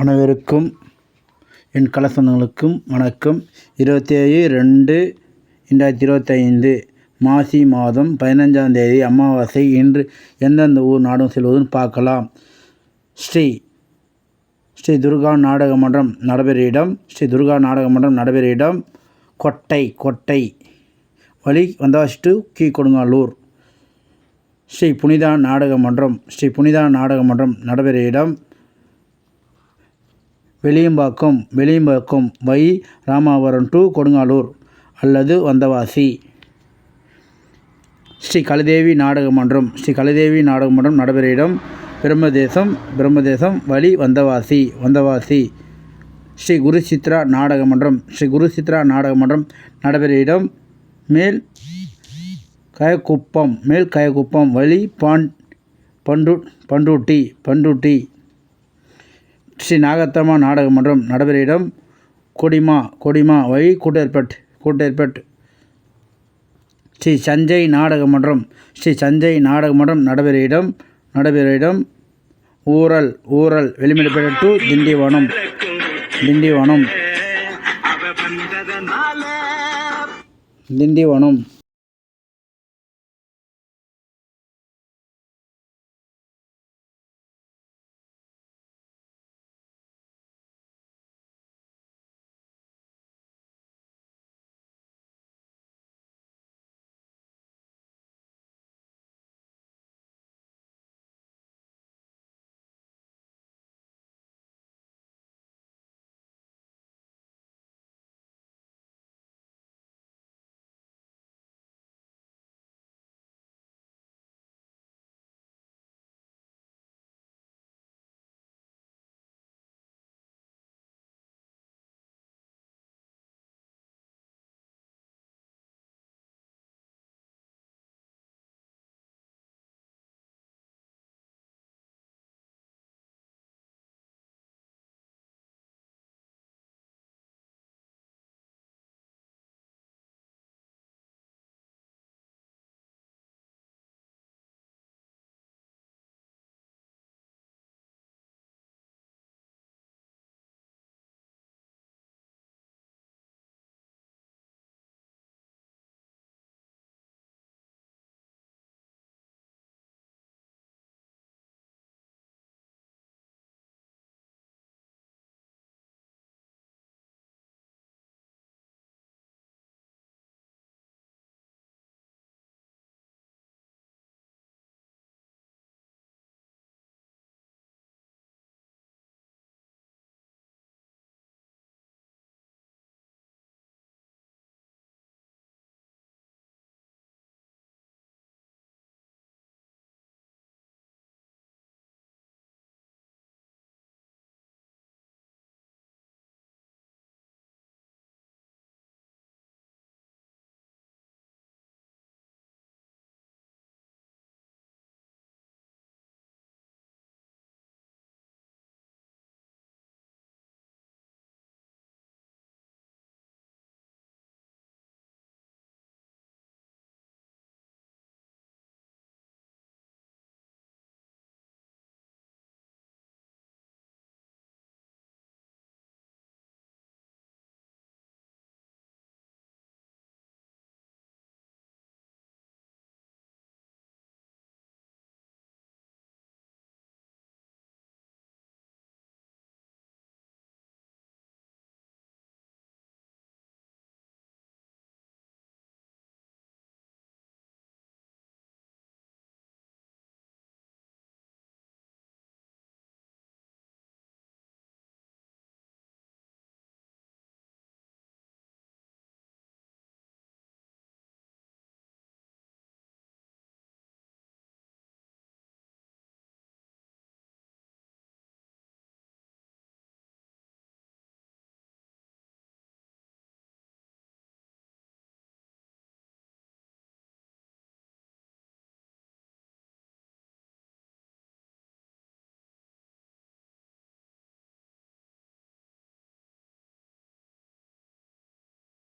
அனைவருக்கும் என் கலசனங்களுக்கும் வணக்கம். இருபத்தேழு ரெண்டு ரெண்டாயிரத்தி இருபத்தைந்து மாசி மாதம் பதினஞ்சாம் தேதி அமாவாசை. இன்று எந்தெந்த ஊர் நாடும் செல்வதுன்னு பார்க்கலாம். ஸ்ரீ ஸ்ரீ துர்கா நாடக மன்றம் நடைபெற இடம். ஸ்ரீ துர்கா நாடக மன்றம் நடைபெற இடம். கொட்டை கொட்டை வழி வந்தாஸ் டு கீ கொடுங்காலூர் ஸ்ரீ புனிதா நாடக மன்றம் ஸ்ரீ புனிதா நாடக மன்றம் நடைபெற இடம். வெளியம்பாக்கம் வெளியம்பாக்கம் வை ராமாவரம் டு கொடுங்காலூர் அல்லது வந்தவாசி. ஸ்ரீ கலதேவி நாடக மன்றம் ஸ்ரீ கலதேவி நாடக மன்றம் நடைபெற இடம் பிரம்மதேசம் பிரம்மதேசம் வழி வந்தவாசி வந்தவாசி. ஸ்ரீ குரு சித்ரா நாடக மன்றம் ஸ்ரீ குரு சித்ரா நாடக மன்றம் நடைபெற இடம் மேல் கயக்குப்பம் மேல் கயக்குப்பம் வழி பாண் பண்டு பண்டூட்டி பண்டூட்டி ஸ்ரீ நாகத்தம்மா நாடக மன்றம் நடைபெறும். இடம் கொடிமா கொடிமா வழி கூட்டேற்பட் கூட்டேற்பட் ஸ்ரீ சஞ்சய் நாடக மன்றம் ஸ்ரீ சஞ்சய் நாடக மன்றம் நடைபெறும் இடம் நடைபெறும். இடம் ஊரல் ஊரல் வெளிமலைப்பேட்டை டு திண்டிவனம் திண்டிவனம். திண்டிவனம்.